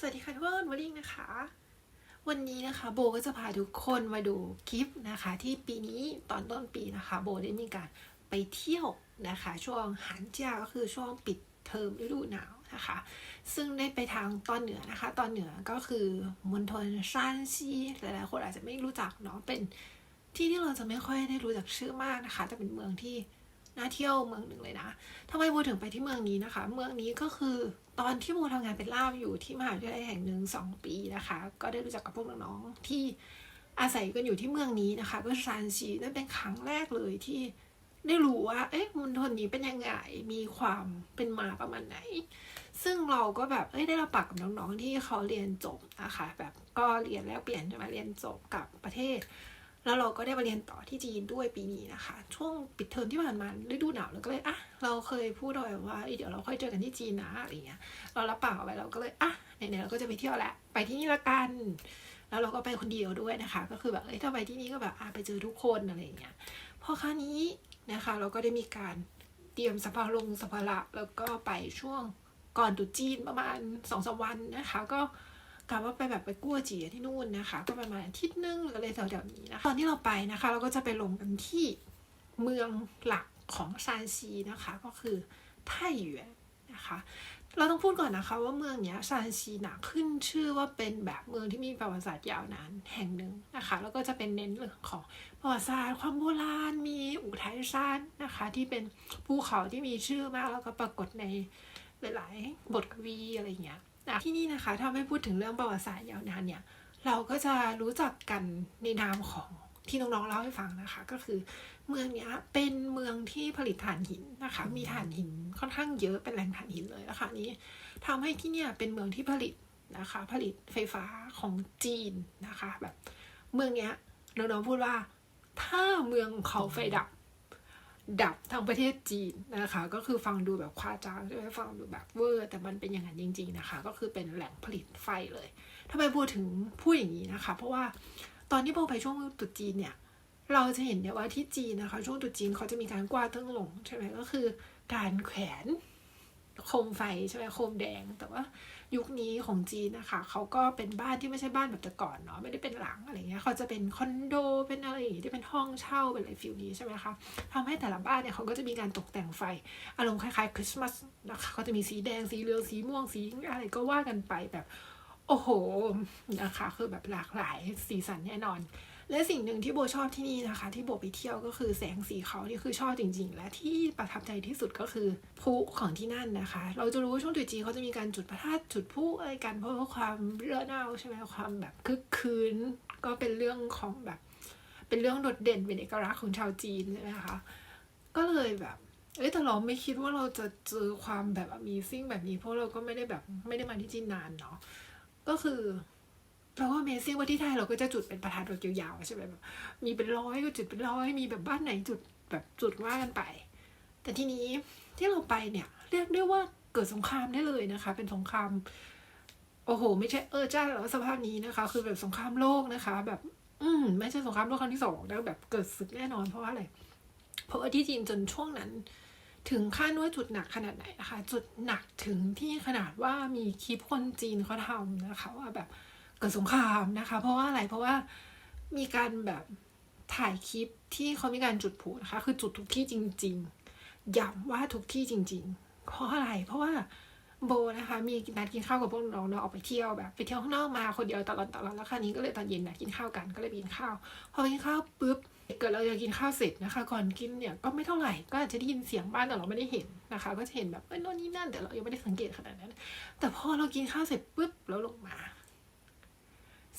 สวัสดีค่ะทุกคนวอลลิงนะคะ วันนี้นะคะโบก็จะพาทุกคนมาดูคลิปนะคะ ที่ปีนี้ตอนต้นปีนะคะ โบได้มีการไปเที่ยวนะคะ ช่วงหันเจ้าก็คือช่วงปิดเทอมฤดูหนาวนะคะ ซึ่งได้ไปทางตอนเหนือนะคะ ตอนเหนือก็คือมณฑลซานซีหลายๆคนอาจจะไม่รู้จักเนาะเป็นที่ที่เราจะไม่ค่อยได้รู้จักชื่อมากนะคะแต่เป็นเมืองที่ น่าเที่ยวเมืองหนึ่งเลยนะทำไมโบถึงไปที่เมืองนี้นะคะ เมืองนี้ก็คือตอนที่โบทำงานเป็นล่ามอยู่ที่มหาวิทยาลัยแห่งหนึ่งสองปีนะคะ ก็ได้รู้จักกับพวกน้องๆที่อาศัยกันอยู่ที่เมืองนี้นะคะก็ซานซีนั่นเป็นครั้งแรกเลยที่ได้รู้ว่า เอ๊ะมณฑลนี้เป็นยังไง มีความเป็นมาประมาณไหน ซึ่งเราก็แบบ เอ้ย ได้รับปากกับน้องๆ ที่เขาเรียนจบนะคะ แบบก็เรียนแล้วเปลี่ยนจะมาเรียนจบกับประเทศ แล้วเราก็ได้มาเรียนต่อที่จีนด้วยปีนี้นะคะ ช่วงปิดเทอมที่ผ่านมาฤดูหนาวเราก็เลยอะเราเคยพูดเอาไว้ว่าเดี๋ยวเราค่อยเจอกันที่จีนนะอะไรเงี้ยเรารับปากเอาไว้เราก็เลยอะไหนๆเราก็จะไปเที่ยวแหละไปที่นี่ละกันแล้วเราก็ไปคนเดียวด้วยนะคะ ก็คือแบบเอ้ยถ้าไปที่นี่ก็แบบอะไปเจอทุกคนอะไรเงี้ยพอคราวนี้นะคะ เราก็ได้มีการเตรียมสภาระลงสภาระแล้วก็ไปช่วงก่อนตุจีนประมาณสองสามวันนะคะ ก็ กลับว่าไปแบบไปกั้จีที่นู่นนะคะ ก็ประมาณอาทิตย์นึงหรืออะไรแถวๆนี้นะคะตอนที่เราไปนะคะ เราก็จะไปลงกันที่เมืองหลักของซานซีนะคะ ก็คือไท่หยวนนะคะ เราต้องพูดก่อนนะคะ ว่าเมืองเนี้ยซานซีนะขึ้นชื่อว่าเป็นแบบเมืองที่มีประวัติศาสตร์ยาวนานแห่งหนึ่งนะคะ แล้วก็จะเป็นเน้นเรื่องของประวัติศาสตร์ความโบราณมีอู่ไทซานนะคะ ที่เป็นภูเขาที่มีชื่อมากแล้วก็ปรากฏในหลาย ๆ บทกวีอะไรอย่างเงี้ย นะที่นี่นะคะ ถ้าไม่พูดถึงเรื่องประวัติศาสตร์ยาวนานเนี่ย เราก็จะรู้จักกันในนามของที่น้องๆเล่าให้ฟังนะคะ ก็คือเมืองนี้เป็นเมืองที่ผลิตถ่านหินนะคะ มีถ่านหินค่อนข้างเยอะเป็นแหล่งถ่านหินเลยนะคะนี้ทำให้ที่เนี่ยเป็นเมืองที่ผลิตนะคะ ผลิตไฟฟ้าของจีนนะคะ แบบเมืองเนี้ยน้องๆพูดว่า ถ้าเมืองเขาไฟดับ ดับทั้งประเทศจีนนะคะ ก็คือฟังดูแบบคว้าจ้างใช่ไหมฟังดูแบบเวอร์ แต่มันเป็นอย่างนั้นจริง ๆนะคะ ก็คือเป็นแหล่งผลิตไฟเลยทำไมพูดถึงพูดอย่างนี้นะคะ เพราะว่าตอนที่โบไปช่วงตุจีนเนี่ยเราจะเห็นเนี่ยว่าที่จีนนะคะ ช่วงตุจีนเขาจะมีการกวาดเติ้งหลงใช่ไหมก็คือการแขวน โคมไฟใช่ไหมโคมแดง แต่ว่ายุคนี้ของจีนนะคะเขาก็เป็นบ้านที่ไม่ใช่บ้านแบบแต่ก่อนเนาะไม่ได้เป็นหลังอะไรเงี้ยเขาจะเป็นคอนโดเป็นอะไรอย่างงี้ที่เป็นห้องเช่าเป็นอะไรฟิลนี้ใช่ไหมคะทำให้แต่ละบ้านเนี่ยเขาก็จะมีการตกแต่งไฟอารมณ์คล้ายๆคริสต์มาสนะคะเขาจะมีสีแดงสีเหลืองสีม่วงสีอะไรก็ว่ากันไปแบบ โอ้โหนะคะ คือแบบหลากหลายสีสันแน่นอน และสิ่งหนึ่งที่โบชอบที่นี่นะคะ ที่โบไปเที่ยวก็คือแสงสีเขาที่คือชอบจริง ๆ และที่ประทับใจที่สุดก็คือพุของที่นั่นนะคะ เราจะรู้ว่าช่วงตุจีเขาจะมีการจุดประทัดจุดพุอะไรกันเพราะว่าความเรื่อเน่าใช่ไหมความแบบคึกคืนก็เป็นเรื่องของแบบ เป็นเรื่องโดดเด่นเป็นเอกลักษณ์ของชาวจีนใช่ไหมคะก็เลยแบบเอ้ยแต่เราไม่คิดว่าเราจะเจอความแบบ Amazing แบบนี้เพราะเราก็ไม่ได้แบบไม่ได้มาที่จีนนานเนาะ ก็คือเราก็ Amazing ว่าที่ไทยเราก็จะจุดเป็นประทัดแบบยาวๆใช่ไหมแบบมีเป็นร้อยก็จุดเป็นร้อยมีแบบบ้านไหนจุดแบบจุดว่ากันไป แต่ทีนี้ที่เราไปเนี่ยเรียกได้ว่าเกิดสงครามได้เลยนะคะ เป็นสงครามโอ้โห ไม่ใช่เออจ้าแล้วสภาพนี้นะคะ คือแบบสงครามโลกนะคะ แบบ อืมไม่ใช่สงครามโลกครั้งที่สองแล้วแบบเกิดศึกแน่นอนเพราะว่าอะไรเพราะว่าที่จีนจนช่วงนั้น ถึงขั้นว่าจุดหนักขนาดไหนนะคะ จุดหนักถึงที่ขนาดว่ามีคลิปคนจีนเขาทำนะคะว่าแบบเกิดสงครามนะคะ เพราะว่าอะไรเพราะว่ามีการแบบถ่ายคลิปที่เขามีการจุดพลุนะคะ คือจุดทุกที่จริง ๆย้ำว่าทุกที่จริง ๆ เพราะอะไรเพราะว่า โบนะคะมีนัดกินข้าวกับพวกน้องเนาะออกไปเที่ยวแบบไปเที่ยวข้างนอกมาคนเดียวตลอดตลอดแล้วคราวนี้ก็เลยตอนเย็นนัดกินข้าวกันก็เลยไปกินข้าว พอกินข้าวปุ๊บเกิดเราจะกินข้าวเสร็จนะคะ ก่อนกินเนี่ยก็ไม่เท่าไหร่ก็อาจจะได้ยินเสียงบ้านแต่เราไม่ได้เห็นนะคะ ก็จะเห็นแบบเอ้ยโน่นนี่นั่นแต่เรายังไม่ได้สังเกตขนาดนั้น แต่พอเรากินข้าวเสร็จปุ๊บแล้วลงมา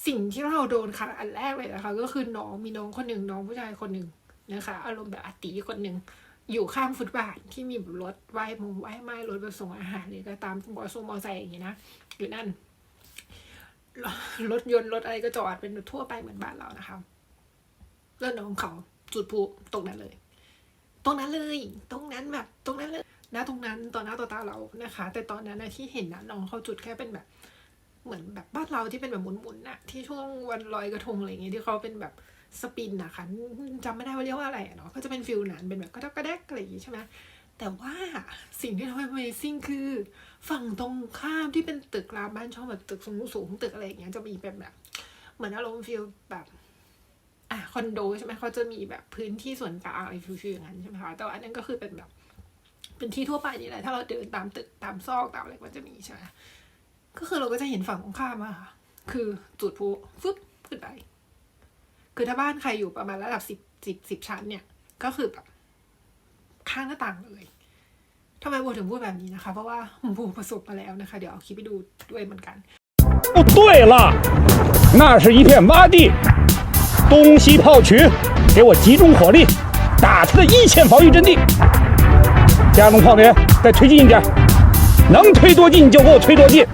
สิ่งที่เราโดนค่ะอันแรกเลยนะคะ ก็คือน้องมีน้องคนหนึ่งน้องผู้ชายคนหนึ่งนะคะ อารมณ์แบบอตีคนหนึ่ง อยู่ข้างฟุตบาทที่มีรถไหว้มงไหว้ไม้รถไปส่งอาหารเลยก็ตามมอเตอร์มอไซค์อย่างงี้นะอยู่นั่นรถยนต์รถอะไรก็จอดเป็นทั่วไปเหมือนบ้านเรานะคะแล้วน้องเขาจุดพลุตรงนั้นเลย ตรงนั้นเลย ตรงนั้นแบบ ตรงนั้นเลยนะตรงนั้นต่อหน้าต่อตาเรานะคะ แต่ตอนนั้นนะที่เห็นนะน้องเขาจุดแค่เป็นแบบ เหมือนแบบบ้านเราที่เป็นแบบหมุนๆน่ะที่ช่วงวันลอยกระทงอะไรเงี้ยที่เขาเป็นแบบ สปินนะคะจำไม่ได้ว่าเรียกว่าอะไรเนาะก็จะเป็นฟิลนั้นเป็นแบบกระดกกระแดกอะไรอย่างงี้ใช่ไหมแต่ว่าสิ่งที่ทำให้ Amazing คือฝั่งตรงข้ามที่เป็นตึกรามบ้านช่องแบบตึกสูงสูงตึกอะไรอย่างเงี้ยจะมีเป็นแบบ เหมือนอารมณ์ฟีลแบบอะคอนโดใช่ไหมเขาจะมีแบบพื้นที่ส่วนกลางอะไรฟิวๆอย่างนั้นใช่ไหมคะแต่ว่าอันนั้นก็คือเป็นแบบ เป็นที่ทั่วไปนี่แหละถ้าเราเดินตามตึกตามซอกตามอะไรมันจะมีใช่ไหมก็คือเราก็จะเห็นฝั่งตรงข้ามอะค่ะคือจุดพลุฟึบขึ้นไป คือถ้าบ้านใครอยู่ประมาณระดับสิบสิบสิบชั้นเนี่ย ก็คือแบบ ข้างหน้าต่างเลยทำไมโบถึงพูดแบบนี้นะคะ เพราะว่าโบประสบมาแล้วนะคะ เดี๋ยวเอาคลิปไปดูด้วยเหมือนกัน 哦，对了，那是一片洼地，东西炮群，给我集中火力，打他的一线防御阵地。加农炮员再推进一点，能推多近就给我推多近。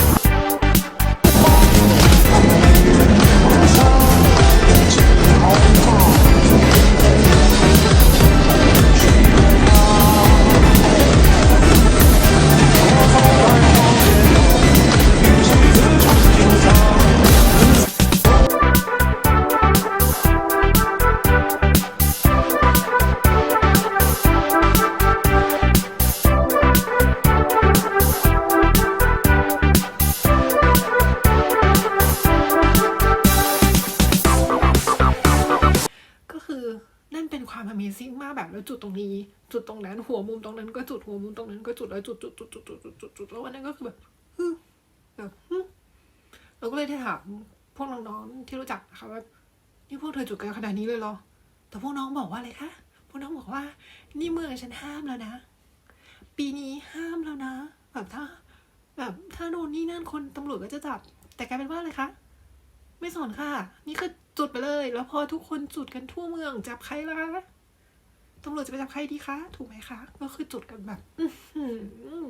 Amazing มากแบบแล้วจุดตรงนี้ จุดตรงนั้น หัวมุมตรงนั้นก็จุดหัวมุมตรงนั้นก็จุดแล้วจุดจุดจุดจุดจุดจุดจุดจุดแล้ววันนั้นก็คือแบบฮึแบบฮึเราก็เลยได้ถามพวกน้องๆที่รู้จักนะคะว่านี่พวกเธอจุดกันขนาดนี้เลยเหรอ แต่พวกน้องบอกว่าอะไรคะพวกน้องบอกว่า นี่เมืองฉันห้ามแล้วนะ ปีนี้ห้ามแล้วนะ แบบถ้า แบบถ้าโดนนี่นั่นคนตำรวจก็จะจับ แต่กลายเป็นว่าอะไรคะไม่สนค่ะ นี่คือจุดไปเลย แล้วพอทุกคนจุดกันทั่วเมืองจับใครล่ะ ตำรวจจะไปจับใครดีคะถูกไหมคะก็คือจุดกันแบบ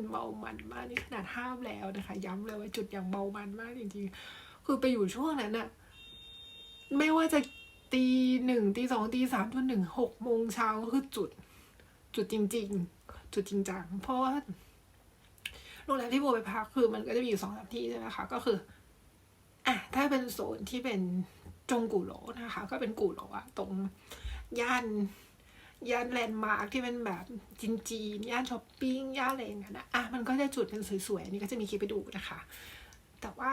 เมามันมากนี่ขนาดห้ามแล้วนะคะ ย้ำเลยว่าจุดอย่างเมามันมากจริงๆ คือไปอยู่ช่วงนั้นอะไม่ว่าจะตีหนึ่งตีสองตีสามจนถึงหกโมงเช้าก็คือจุด จุดจริง ๆ จุดจริงจังเพราะว่าโรงแรมที่โบไปพักคือมันก็จะมีอยู่สองสามที่ใช่ไหมคะก็คืออะถ้าเป็นโซนที่เป็นจงกูโหลนะคะ ก็เป็นกูโหลอะตรงย่าน ย่านแลนด์มาร์คที่เป็นแบบจีนจีนย่านช้อปปิ้งย่านอะไรอย่างเงี้ยนะอะมันก็จะจุดเป็นสวยๆนนี้ก็จะมีคลิปไปดูนะคะ แต่ว่า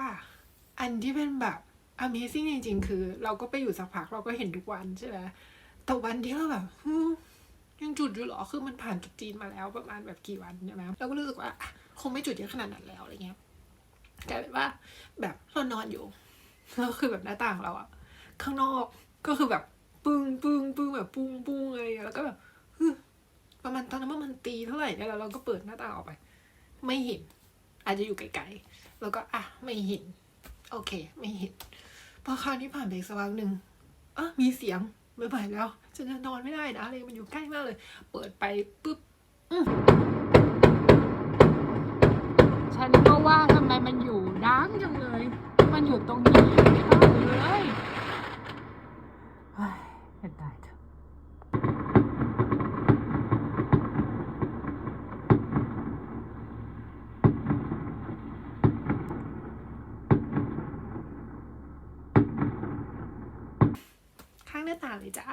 อันที่เป็นแบบ Amazing จริง ๆ คือ เราก็ไปอยู่สักพักเราก็เห็นทุกวันใช่ไหมแต่วันที่เราแบบยังจุดอยู่เหรอ คือมันผ่านจุดจีนมาแล้วประมาณแบบกี่วันใช่ไหมเราก็รู้สึกว่าคงไม่จุดเยอะขนาดนั้นแล้วอะไรเงี้ยกลายเป็นว่าแบบเรานอนอยู่แล้วคือแบบหน้าต่างเราอะข้างนอกก็คือแบบ ปึ้งปึ้งปึ้งแบบปุ้งปุ้งอะไรแล้วก็แบบประมาณตอนนั้นประมาณตีเท่าไหร่เนี่ยแล้วเราก็เปิดหน้าต่างออกไป ไม่เห็น อาจจะอยู่ไกลๆแล้วก็อะไม่เห็น โอเค ไม่เห็น พอคราวนี้ผ่านไปอีกสักพักหนึ่งอะมีเสียงไม่ไหวแล้วฉันจะนอนไม่ได้นะอะไรมันอยู่ใกล้มากเลย เปิดไปปุ๊บฉันก็ว่าทำไมมันอยู่ดังจังเลย มันอยู่ตรงนี้เข้าเลยเฮ้ยเป็นได้เถอะ ข้างหน้า ต่างเลยจ้า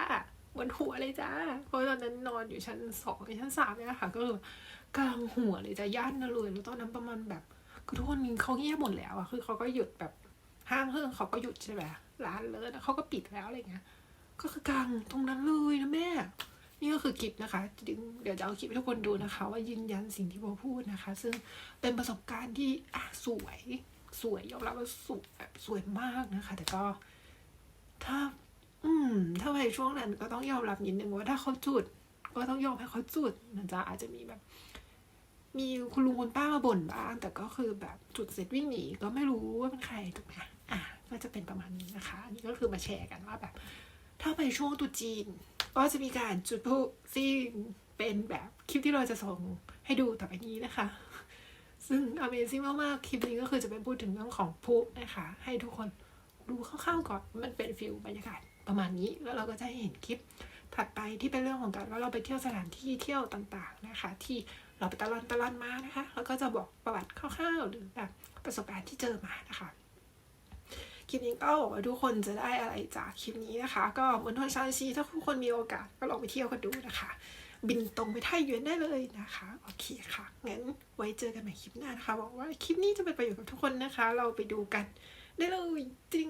บนหัวเลยจ้า เพราะตอนนั้นนอนอยู่ชั้นสองชั้นสามเนี่ยนะคะก็คือกลางหัวเลยจ้าย่านนะเลยแล้วตอนนั้นประมาณแบบคือทุกคนเขาเงียบหมดแล้วอะคือเขาก็หยุดแบบห้างเครื่องเขาก็หยุดใช่ไหมร้านเลยเขาก็ปิดแล้วอะไรเงี้ย ก็คือกลางตรงนั้นเลยนะแม่ นี่ก็คือคลิปนะคะเดี๋ยวเดี๋ยวจะเอาคลิปให้ทุกคนดูนะคะ ว่ายืนยันสิ่งที่โบพูดนะคะ ซึ่งเป็นประสบการณ์ที่อะสวย สวยยอมรับว่าสวยแบบสวยมากนะคะ แต่ก็ถ้า อืมถ้าไปช่วงนั้นก็ต้องยอมรับนิดนึงว่าถ้าเขาจุด ก็ต้องยอมให้เขาจุดนะจ๊ะอาจจะมีแบบ มีคุณลุงคุณป้ามาบ่นบ้าง แต่ก็คือแบบจุดเสร็จวิ่งหนีก็ไม่รู้ว่าเป็นใครถูกไหมอะก็จะเป็นประมาณนี้นะคะอันนี่ก็คือมาแชร์กันว่าแบบ ถ้าไปช่วงตุจีน ก็จะมีการจุดพลุซึ่งเป็นแบบคลิปที่เราจะส่งให้ดูต่อไปนี้นะคะ ซึ่ง Amazing มากๆ คลิปนี้ก็คือจะเป็นพูดถึงเรื่องของพลุนะคะ ให้ทุกคนดูคร่าวๆก่อนมันเป็นฟิลบรรยากาศ ประมาณนี้แล้วเราก็จะเห็นคลิปถัดไปที่เป็นเรื่องของการว่าเราไปเที่ยวสถานที่เที่ยวต่างๆนะคะ ที่เราไปตะลอนตะลอนมานะคะ แล้วก็จะบอกประวัติคร่าวๆ หรือแบบประสบการณ์ที่เจอมานะคะคลิปนี้ก็หวังว่าทุกคนจะได้อะไรจากคลิปนี้นะคะ ก็เหมือนทวนชาชีถ้าทุกคนมีโอกาสก็ลองไปเที่ยวกันดูนะคะ บินตรงไปไทยเยวนได้เลยนะคะ โอเคค่ะงั้นไว้เจอกันใหม่คลิปหน้านะคะหวังว่าคลิปนี้จะเป็นประโยชน์กับทุกคนนะคะ เราไปดูกันได้เลยจริง